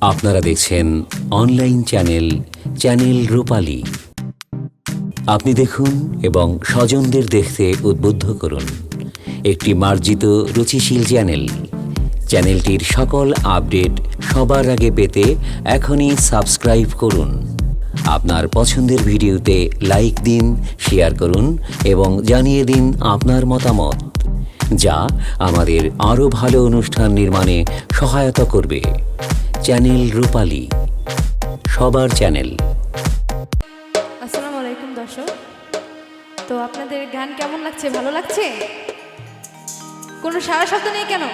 আপনারা দেখছেন online channel channel রূপালী। আপনি দেখুন এবং স্বজনদের দেখতে উদ্বুদ্ধ করুন। একটি মার্জিত, রুচিশীল চ্যানেল। চ্যানেলটির সকল আপডেট সবার আগে পেতে এখনই সাবস্ক্রাইব করুন। আপনার পছন্দের ভিডিওতে লাইক দিন, শেয়ার করুন এবং জানিয়ে দিন আপনার মতামত, যা আমাদের আরও ভালো অনুষ্ঠান নির্মাণে সহায়তা করবে। চ্যানেল রূপালী, সবার চ্যানেল। আসসালামু আলাইকুম দর্শক। তো আপনাদের গান কেমন লাগছে? ভালো লাগছে? কোনো সারা শব্দ নেই কেন?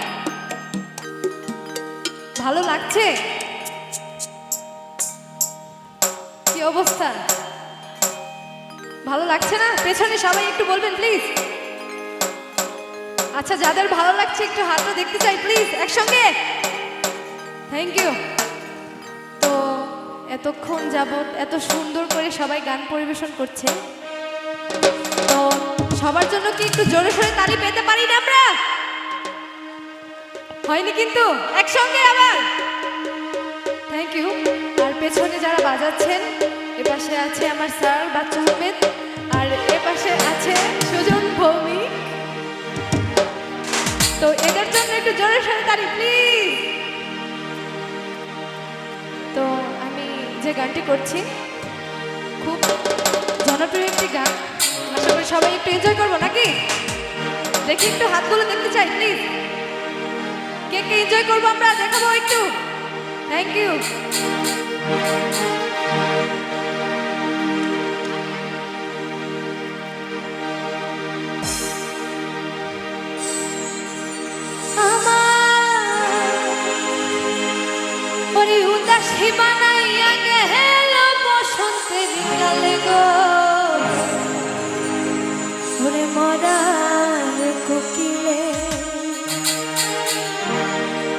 ভালো লাগছে? কি অবস্থা? ভালো লাগছে না? পেছনে সবাই একটু বলবেন প্লিজ আচ্ছা যাদের ভালো লাগছে, একটু হাতটা দেখতে চাই প্লিজ একসঙ্গে? থ্যাংক ইউ তো এতক্ষণ যাবৎ এত সুন্দর করে সবাই গান পরিবেশন করছে। তো সবার জন্য কি একটু জোরে সোরে তালি পেতে পারি না আমরা? হয়নি কিন্তু? একসঙ্গে আবার? থ্যাংক ইউ আর পেছনে যারা বাজাচ্ছেন এপাশে আছে আমার স্যার বাচ্চা আহমেদ, আর এপাশে আছে সুজন ভৌমিক। তো এদের জন্য একটু জোরে সোরে তালি প্লিজ যে গানটি করছি। খুব জনপ্রিয় একটি গান। আশা করি সবাই একটু এনজয় করব নাকি? দেখি একটু হাতগুলো দেখতে চাই প্লিজ কে কে এনজয় করব আমরা? দেখাবো একটু। থ্যাংক ইউ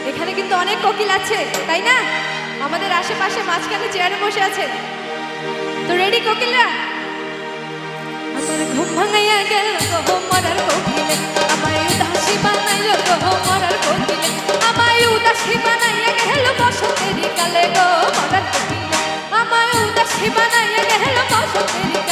এখানে কিন্তু অনেক কোকিল আছে, তাই না? আমাদের আশেপাশে মাঝখানে চেয়ারে বসে আছে। তো রেডি কোকিলরা? আমার ঘুম ভাঙাইয়া গেল মরার কোকিলে। উদাসী বানাইল গো মরার উদাসী বানাইয়া গেল বসন্তের কালে গো, মরার উদাসী বানাইয়া গেল বসন্তের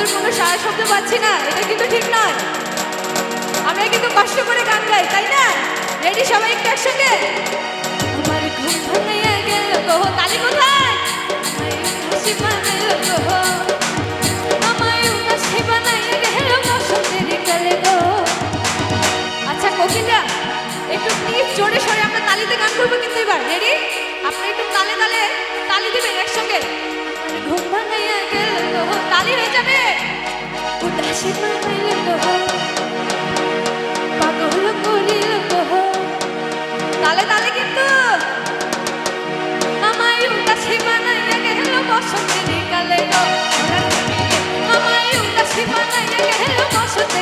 আপনাদের কোনো সারা শব্দ পাচ্ছি না, এটা কিন্তু ঠিক নয়। আমরা কিন্তু কষ্ট করে গান গাই, তাই না? রেডি সবাই একটু একসঙ্গে? আচ্ছা একটু জোরে সরে আমরা তালিতে গান করব কিন্তু এবার। আপনি একটু তালে তালে তালি দিবেন একসঙ্গে। ঘুম ভাঙাইয়া গেল তালি হয়ে যাবে। উদাসী গো পাগল করিল তালে তালে কিন্তু আমায় উদাসী বানাইয়া গেল বসন্তের কালে। আমায় উদাসী বানাইয়া গেল বসন্তের